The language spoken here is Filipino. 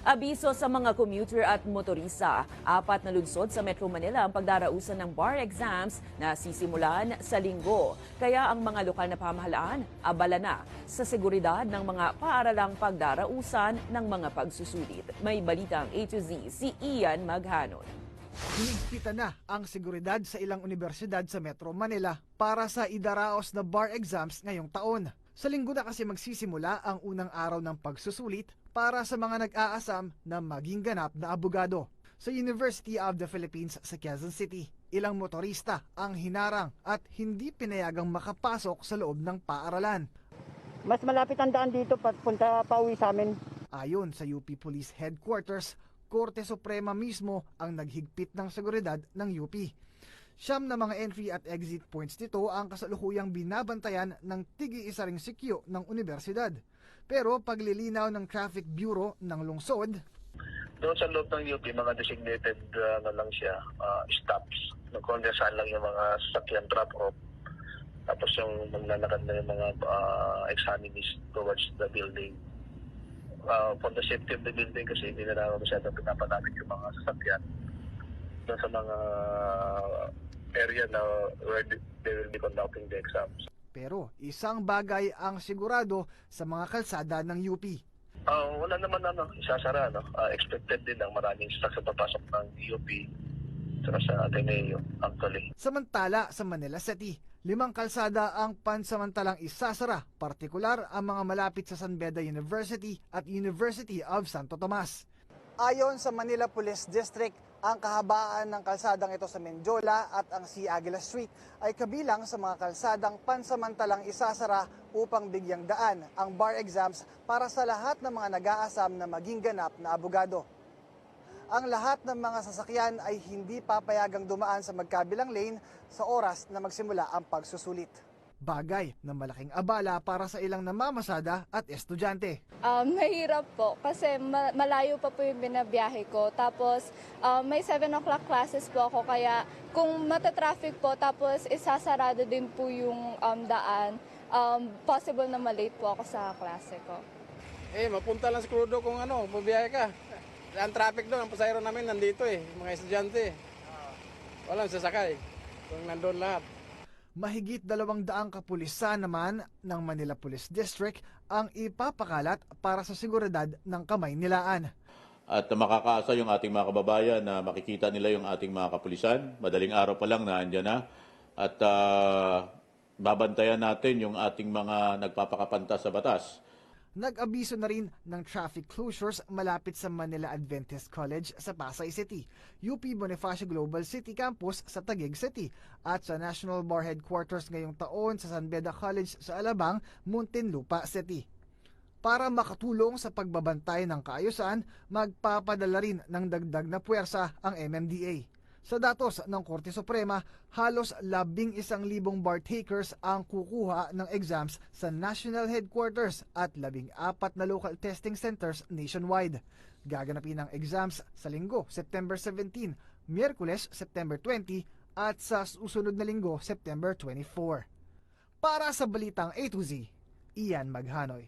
Abiso sa mga commuter at motorista, apat na lungsod sa Metro Manila ang pagdarausan ng bar exams na sisimulan sa linggo. Kaya ang mga lokal na pamahalaan abala na sa seguridad ng mga paaralang pagdarausan ng mga pagsusulit. May balitang A to Z si Ian Maghanon. Hinigpitan na ang seguridad sa ilang universidad sa Metro Manila para sa idaraos na bar exams ngayong taon. Sa linggo na kasi magsisimula ang unang araw ng pagsusulit para sa mga nag-aasam na maging ganap na abogado. Sa University of the Philippines sa Quezon City, ilang motorista ang hinarang at hindi pinayagang makapasok sa loob ng paaralan. Mas malapit ang daan dito papunta pa uwi sa amin. Ayon sa UP Police Headquarters, Korte Suprema mismo ang naghigpit ng seguridad ng UP. Siyam na mga entry at exit points nito ang kasalukuyang binabantayan ng tigi-isa ring sikyo ng universidad. Pero paglilinaw ng Traffic Bureau ng lungsod, Doon sa loob ng UP, mga designated uh, ano lang siya, uh, stops. Kung saan lang yung mga sasakyan drop-off. Tapos yung maglalakad na yung mga uh, examinees towards the building. Uh, for the safety of the building kasi hindi na naman masyadong pinapanamit yung mga sasakyan. Doon sa mga area na where they will be conducting the exams. pero isang bagay ang sigurado sa mga kalsada ng UP. Ah, wala naman ano, isasara no. Ah, expected din ang maraming stocks sa papasok ng UP sa Ateneo actually. Samantala sa Manila City, limang kalsada ang pansamantalang isasara, partikular ang mga malapit sa San Beda University at University of Santo Tomas. Ayon sa Manila Police District, ang kahabaan ng kalsadang ito sa Menjola at ang C. Aguila Street ay kabilang sa mga kalsadang pansamantalang isasara upang bigyang daan ang bar exams para sa lahat ng mga nag-aasam na maging ganap na abogado ang lahat ng mga sasakyan ay hindi papayagang dumaan sa magkabilang lane sa oras na magsimula ang pagsusulit. Bagay na malaking abala para sa ilang namamasada at estudyante. Um, mahirap po kasi ma- malayo pa po yung binabiyahe ko. Tapos um, may 7 o'clock classes po ako kaya kung matatraffic po tapos isasarado din po yung um, daan, um, possible na malate po ako sa klase ko. Eh, mapunta lang sa Crudo kung ano, bubiyahe ka. Ang traffic doon, ang pasahero namin nandito eh, mga estudyante. Walang sasakay. Kung nandun lahat. Mahigit dalawang daang kapulisan naman ng Manila Police District ang ipapakalat para sa seguridad ng kamay nilaan. At makakaasa yung ating mga kababayan na makikita nila yung ating mga kapulisan. Madaling araw pa lang na andyan na. At ah, babantayan natin yung ating mga nagpapakapanta sa batas. Nag-abiso na rin ng traffic closures malapit sa Manila Adventist College sa Pasay City, UP Bonifacio Global City Campus sa Taguig City, at sa National Bar Headquarters ngayong taon sa San Beda College sa Alabang, Muntinlupa City. Para makatulong sa pagbabantay ng kaayusan, magpapadala rin ng dagdag na puwersa ang MMDA. Sa datos ng Korte Suprema, halos labing isang libong bar takers ang kukuha ng exams sa national headquarters at labing apat na local testing centers nationwide. Gaganapin ang exams sa linggo, September 17, Miyerkules, September 20, at sa susunod na linggo, September 24. Para sa Balitang A to Z, Ian Maghanoy.